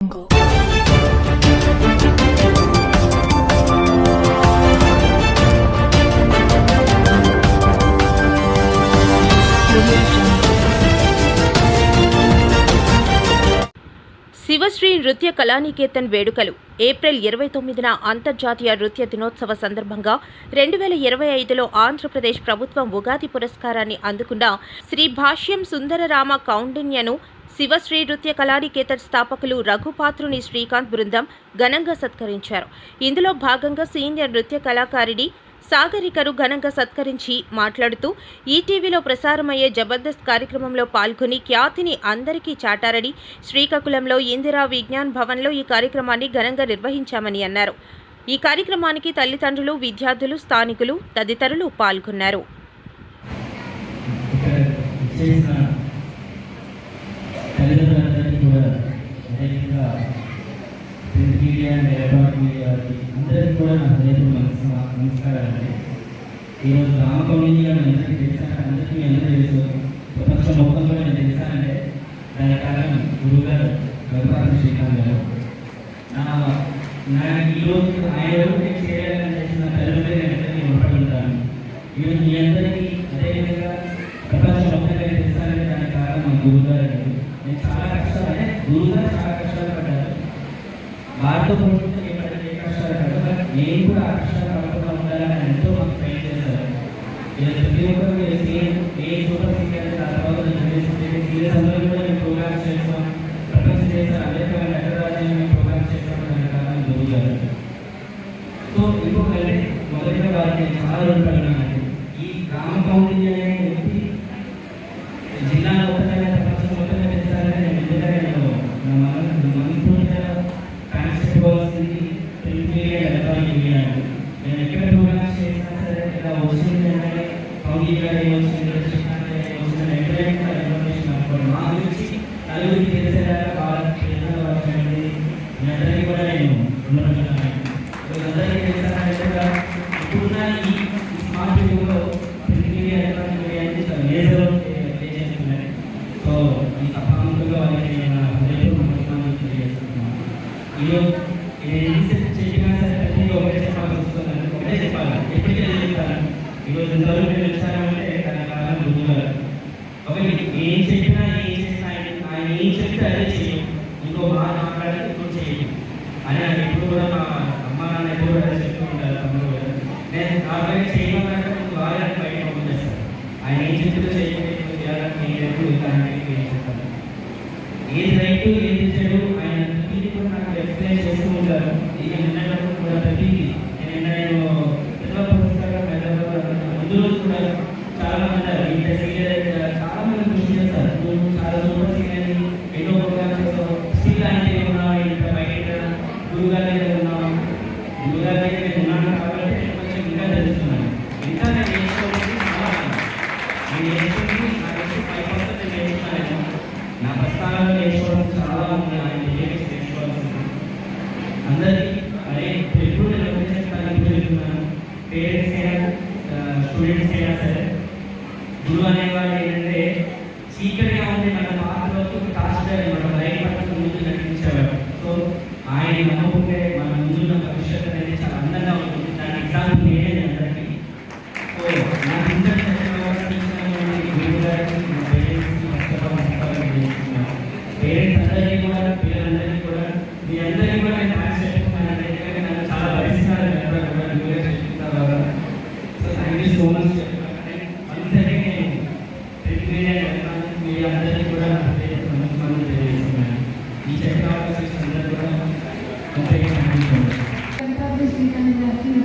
jungle Sivasri నృత్య కళానికేతన్ వేడుకలు April ఇరవై తొమ్మిదిన అంతర్జాతీయ నృత్య దినోత్సవ సందర్భంగా రెండు వేల ఇరవై ఐదులో ఆంధ్రప్రదేశ్ ప్రభుత్వం ఉగాది పురస్కారాన్ని అందుకున్న శ్రీ భాష్యం సుందరరామ కౌండిన్యను శివశ్రీ నృత్య కళానికేతన్ స్థాపకులు రఘుపాత్రుని శ్రీకాంత్ బృందం ఘనంగా సత్కరించారు. ఇందులో భాగంగా సీనియర్ నృత్య కళాకారిణి సాగరికరు ఘనంగా సత్కరించి మాట్లాడుతూ ఈటీవీలో ప్రసారమయ్యే జబర్దస్త్ కార్యక్రమంలో పాల్గొని ఖ్యాతిని అందరికీ చాటారని శ్రీకాకుళంలో ఇందిరా విజ్ఞాన్ భవన్లో ఈ కార్యక్రమాన్ని ఘనంగా నిర్వహించామని అన్నారు. ఈ కార్యక్రమానికి తల్లిదండ్రులు విద్యార్థులు స్థానికులు తదితరులు పాల్గొన్నారు ఇక్కడ చేసిన తల్లిదండ్రులందరికీ కూడా అదేవిధంగా print media and electronic media అందరికీ కూడా నా హృదయపూర్వక నమస్కారాలండి. ఈరోజు రామకౌళి గారు అందరికీ తెలిసాక అందరికీ మీ తెలుసు. ప్రపంచం మొత్తంలో నేను తెలిసానంటే దాని కారణం గురువు గారు శ్రీకాంత్ గారు. నా నా ఈరోజు ఆయన నేను చేయాలని చేసిన తల్లిదండ్రులు నేను అందరికీ ఉంటాను. ఈరోజు మీ అందరికీ అదేవిధంగా ప్రపంచం కష్టాలు చాలా కష్టాలు పడ్డారు వారితో పోల్చుకుంటే నేను పడ్డ ఏ కష్టాలు పడ్డా నేను కూడా ఆ కష్టాలు పడకుండా ఉండాలని ఎంతో మాకు ట్రైన్ చేశారు ఇలా ప్రతి ఒక్కరు మీరు ఏ సూపర్ సింగర్ తర్వాత సీరియస్ అందరూ కూడా మేము ప్రోగ్రామ్స్ చేస్తాం నేను ఎక్కడ ప్రోగ్రామ్స్ చేసినా సరే ఇలా వచ్చింది అంటే కౌండి గారి ఇన్ఫర్మేషన్ అనుకోండి. మా గురించి నలుగురికి తెలిసేలాగా మీ అందరికీ కూడా నేను రుణపడుతున్నాను అందరికీ తెలిసానంటే ఇప్పుడున్న ఈ స్మార్ట్ యుగంలో print media electronic media so ఈ సభాముఖంగా వాళ్ళకి నేను నా తెలియజేస్తున్నాను. ఈరోజు ఇది ఎన్ని చెప్పినా సరే ప్రతి ఒకటే చెప్పాల్సి వస్తుందండి ఒకటే చెప్పాలి ఎప్పటికీ అదే చెప్తాను ఈరోజు ఇంతవరకు నేను వచ్చానంటే దాని కారణం గురువు ఒకటి ఏం చెప్పినా ఏం చేసినా ఆయన ఏం చెప్తే అదే చేయం ఇంకో మాట మాట్లాడితే ఇంకో చేయం అని ఎప్పుడు కూడా మా అమ్మ నాన్న ఎప్పుడు కూడా చెప్తూ ఉంటారు తమ్ముడు కూడా నేను చేయమన్నాక బయట ఆయన ఏం చెప్తే చేయాలని నేను ఎప్పుడు దానికి చెప్తాను ఏది రైట్ ఏది చెడు ఆయన కూడా నాకు ఎక్స్ప్లెయిన్ చేస్తూ ఉంటారు ఇది విన్నప్పుడు కూడా ప్రతిదీ అందరికీ అదే ఎప్పుడు నేను ఒకటే చెప్తాను చెప్తున్నాను పేరెంట్స్ అయినా స్టూడెంట్స్ అయినా సరే గురువు అనేవాడు ఏంటంటే మీడియా కూడా నా పేరు నమస్కారం ఈ చట్టాలకు సందర్భంగా కూడా